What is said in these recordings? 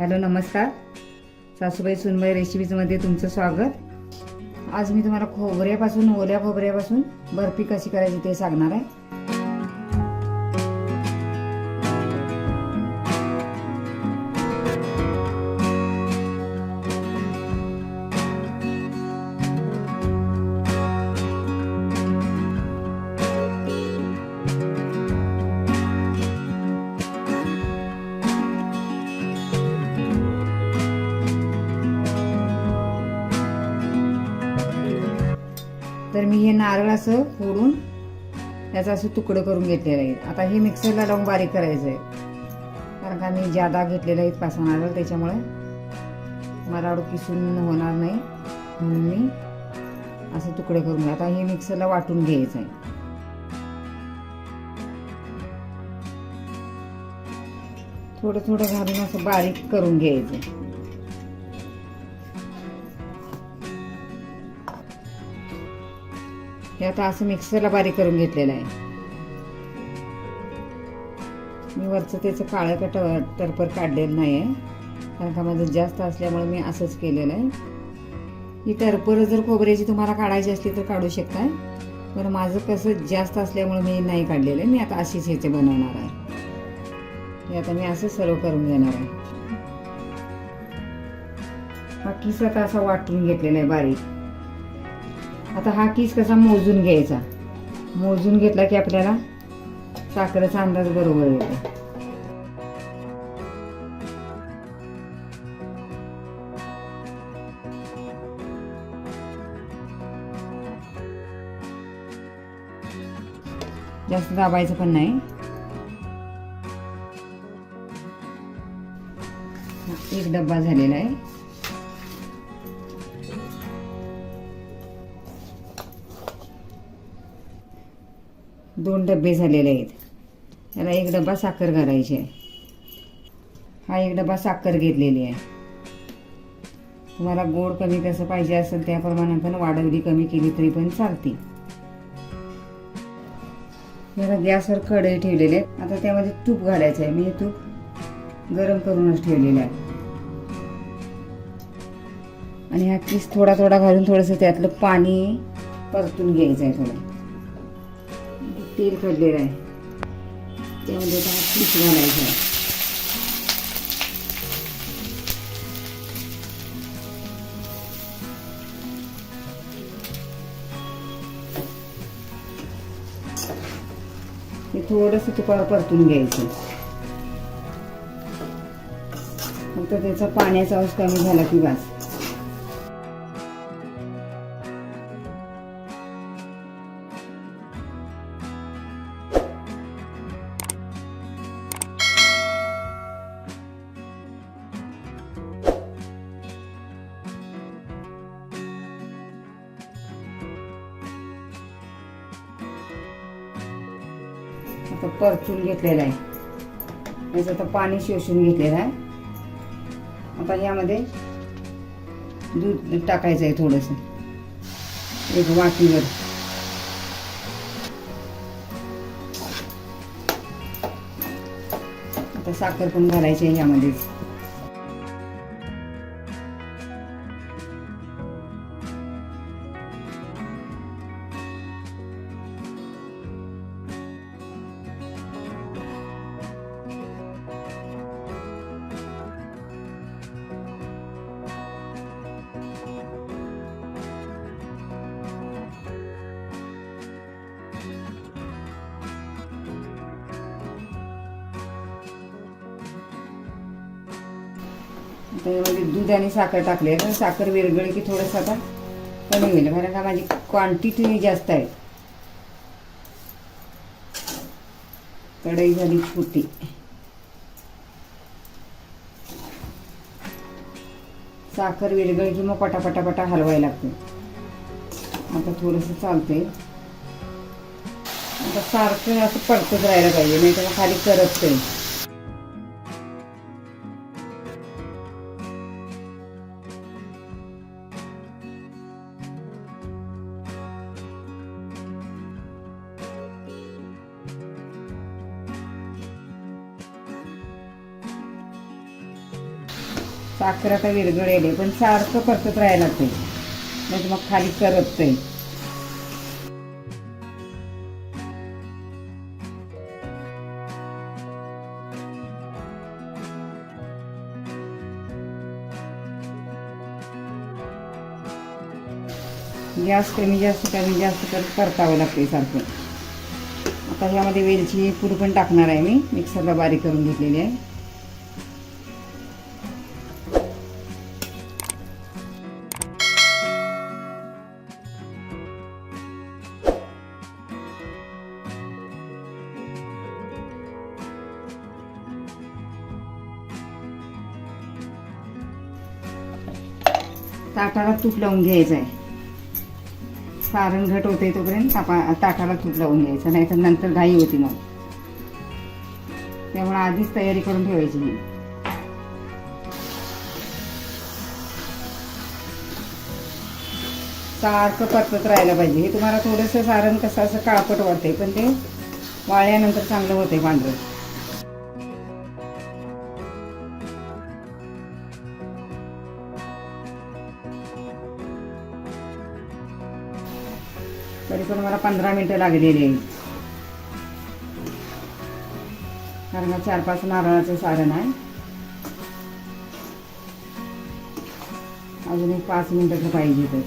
Hello नमस्कार. सासूबाई सुनबाई रेसिपीजमध्ये तुमचं स्वागत. आज मी तुम्हाला खोबऱ्यापासून ओल्या खोबऱ्यापासून बर्फी कशी करायची ते सांगणार आहे. नारळ असं फोडून त्याचं असं तुकडं करून घेतलेलं आहे. आता हे मिक्सरला लावून बारीक करायचं आहे कारण का मी जादा घेतलेलं आहे पासा नारळ त्याच्यामुळे मला किसून होणार नाही. म्हणून मी असं तुकडे करून घ्या आता हे मिक्सरला वाटून घ्यायचं आहे थोडं थोडं घालून असं बारीक करून घ्यायचं हे आता असं मिक्सरला बारीक करून घेतलेलं आहे. मी वरचं त्याचं काळं कट टरपर काढलेलं नाही आहे कारण का माझं जास्त असल्यामुळे मी असंच केलेलं आहे. ही टरपर जर खोबऱ्याची तुम्हाला काढायची असली तर काढू शकताय. पण माझं कसं जास्त असल्यामुळे मी नाही काढलेलं आहे. मी आता अशीच ह्याचे बनवणार आहे. हे आता मी असं सर्व करून घेणार आहे. हा किस आता असा वाटून घेतलेला आहे बारीक. आता हा किस कसा मोजून घ्यायचा? मोजून घेतला की आपल्याला साखरेचा अंदाज बरोबर येतो. जास्त दाबायचं पण नाही. एक डब्बा झालेला आहे. दोन डबे झालेले आहेत. त्याला एक डबा साखर घालायची आहे. हा एक डबा साखर घेतलेली आहे. तुम्हाला गोड कमी कसं पाहिजे असेल त्याप्रमाणे पण वाढवली कमी केली तरी पण चालते. याला गॅसवर कढई ठेवलेले आहे. आता त्यामध्ये तूप घालायचं आहे. मी हे तूप गरम करूनच ठेवलेलं आहे. आणि हा किस थोडा थोडा घालून थोडंसं त्यातलं पाणी परतून घ्यायचं आहे थोडं. तेल काढलेलं आहे त्यामध्ये पीठ घालायचं. आहे हे थोडंसं तुपावर परतून घ्यायचं. फक्त त्याचा पाण्याचा अंश कमी झाला की बस. तो परतून घेतलेला आहे. म्हणजे त्याचं आता पाणी शोषून घेतलेलं आहे. आता यामध्ये दूध टाकायचं आहे थोडंसं. एक वाटीवर. आता साखर पण घालायची आहे यामध्येच. आता म्हणजे दूध आणि साखर टाकले तर साखर विरघळली की थोडंसं आता कमी होईल. कारण का माझी क्वांटिटी जास्त आहे. कढई झाली छोटी. साखर विरगळी की मग पटापटापटा हलवायला लागते. आता थोडंसं चालते आता सारखं असं पडतच राहायला पाहिजे. नाही तर मग खाली करत नाही साखर आता विरगळेले पण सारखं परतत राहायला ते. नाही मग खाली करपतंय. गॅस कमी जास्त कमी जास्त करत परतावं लागते सारखं. आता ह्यामध्ये वेलची पूड पण टाकणार आहे मी. मिक्सरला बारीक करून घेतलेली आहे. ताटाला तूप लावून घ्यायचं आहे. सारण घट होते तोपर्यंत तापा ताटाला तूप लावून घ्यायचं नाही तर नंतर घाई होती मग. त्यामुळे आधीच तयारी करून ठेवायची मी. सारखं परतत राहायला पाहिजे. हे तुम्हाला थोडंसं सारण कसं असं काळपट वाटतंय पण ते वाळल्यानंतर चांगलं होतंय पांढरं. तरी पण मला पंधरा मिनटं लागलेली आहे कारण चार पाच नारळाचं सारण आहे. अजून एक पाच मिनिटं तर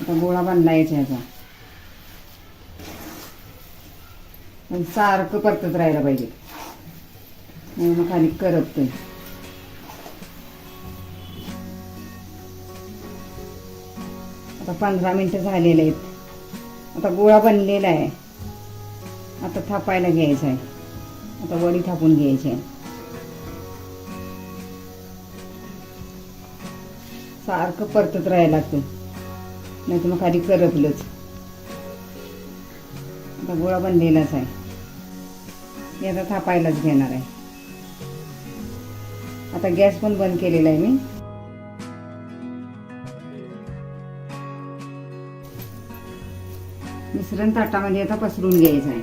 आता गोळा बांधला याचा. पण सारखं परतत राहायला पाहिजे. मग खाली करपतोय. आता पंधरा मिनटं झालेले आहेत. आता गोळा बनलेला आहे. आता थापायला घ्यायचा आहे. आता वडी थापून घ्यायची आहे. सारखं परतत राहायला लागतं. नाही तर मग खाली करपलंच. आता गोळा बनलेलाच आहे. मी आता थापायलाच घेणार आहे. आता गॅस पण बंद केलेला आहे मी. मिश्रण ताटामध्ये आता पसरून घ्यायचं आहे.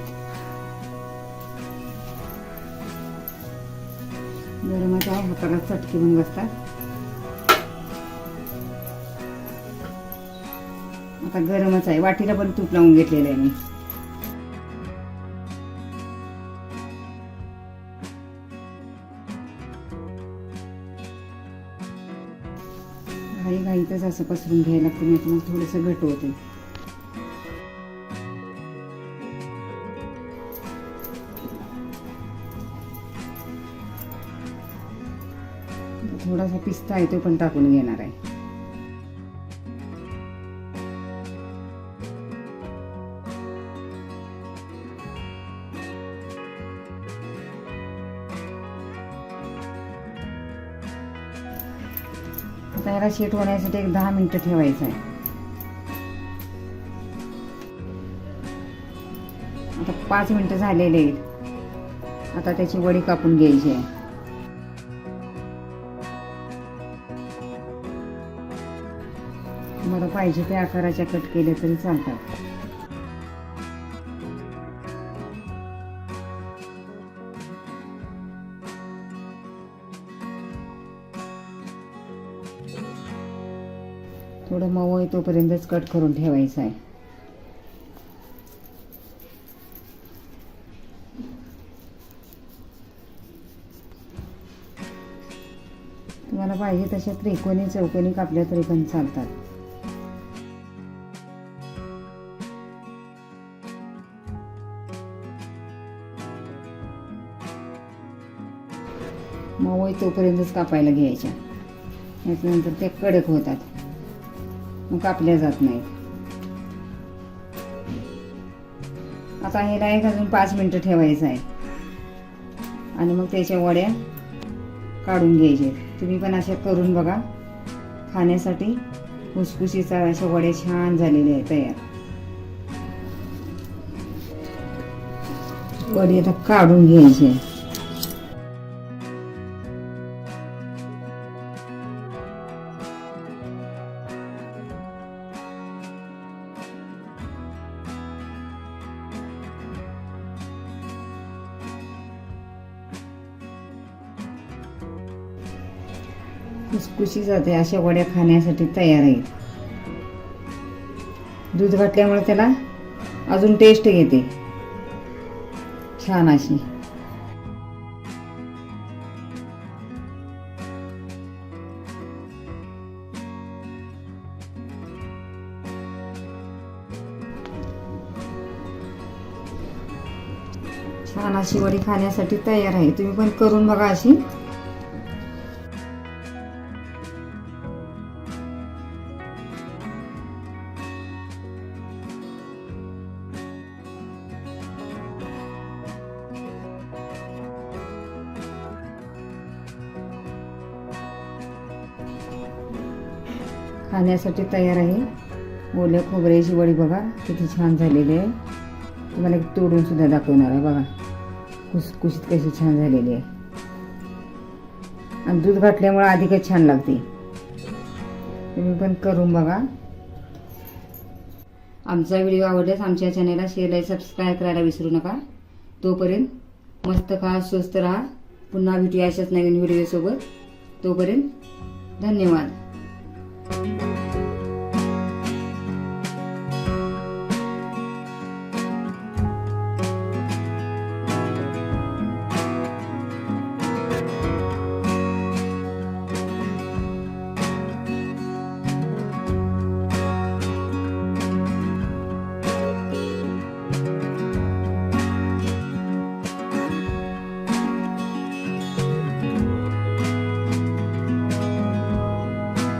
गरमच आहे हाताला चटकी पण बसतात. आता गरमच आहे. वाटीला पण तूप लावून घेतलेलं आहे मी. घाई घाईतच असं पसरून घ्यायला लागतं नाही तर मग थोडंसं घट होते थोडासा पिस्ता आहे तो पण टाकून घेणार आहे. आता याला शेट होण्यासाठी एक दहा मिनिटं ठेवायचं आहे. आता पाच मिनिटं झालेले आहेत. आता त्याची वडी कापून घ्यायची आहे. तुम्हाला पाहिजे त्या आकाराच्या कट केल्या तरी चालतात. थोडं मऊ आहे तोपर्यंतच कट करून ठेवायचं आहे. तुम्हाला पाहिजे तशा त्रिकोणी चौकोनी कापल्या तरी पण चालतात. मऊ तोपर्यंतच कापायला घ्यायच्या. त्याच्यानंतर ते कडक होतात. मग कापल्या जात नाहीत. आता ह्याला एक अजून पाच मिनटं ठेवायचं आहे. आणि मग त्याच्या वड्या काढून घ्यायचे. तुम्ही पण अशा करून बघा. खाण्यासाठी खुसखुशीचा अशा वड्या छान झालेल्या आहेत तयार. वडी आता काढून घ्यायचे. खुसखुशी जाते अशा वड्या खाण्यासाठी तयार आहेत दूध घातल्यामुळे त्याला अजून टेस्ट येते. छान अशी. छान अशी वडी खाण्यासाठी तयार आहे. तुम्ही पण करून बघा अशी. खाण्यासाठी तयार आहे. ओल्या खोबऱ्याची वडी बघा किती छान झालेली आहे. तुम्हाला एक तोडूनसुद्धा दाखवणार आहे बघा. कुसकुशीत कशी छान झालेली आहे. आणि दूध घातल्यामुळे अधिकच छान लागते. तुम्ही पण करून बघा. आमचा व्हिडिओ आवडल्यास आमच्या चॅनलला शेअर लाईक सबस्क्राईब करायला विसरू नका. तोपर्यंत मस्त खा स्वस्त राहा. पुन्हा भेटूया अशाच नवीन व्हिडिओसोबत. तोपर्यंत धन्यवाद. Thank you.